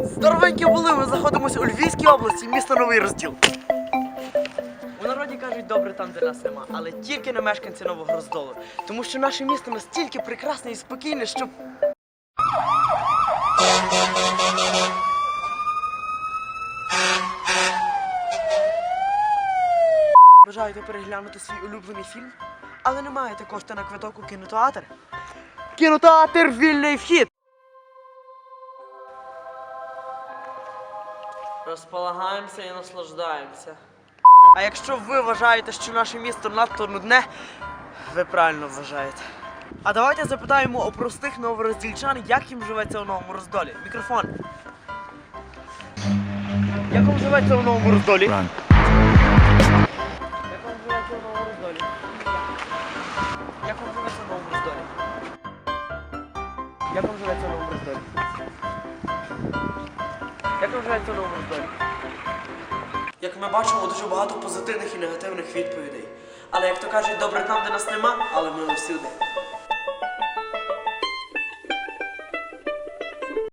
Здоровенькі були, ми знаходимося у Львівській області, місто Новий Розділ. У народі кажуть, добре там, де нас нема, але тільки не мешканці Нового Роздолу. Тому що наше місто настільки прекрасне і спокійне, що. Бажаєте переглянути свій улюблений фільм, але не маєте кошти на квиток у кінотеатр? Кінотеатр вільний вхід! Розполагаємося і наслаждаємося. А якщо ви вважаєте, що наше місто надто нудне, ви правильно вважаєте. А давайте запитаємо у простих новороздільчан, як їм живеться у новому роздолі. Мікрофон. Як вам живеться у новому роздолі? Як вам живеться у новому роздолі? Як вам живеться у новому роздолі? Як вам живеться у новому роздолі? Як вам живеться у? Як ми бачимо, дуже багато позитивних і негативних відповідей. Але як то кажуть, добре там, де нас нема, але ми всюди.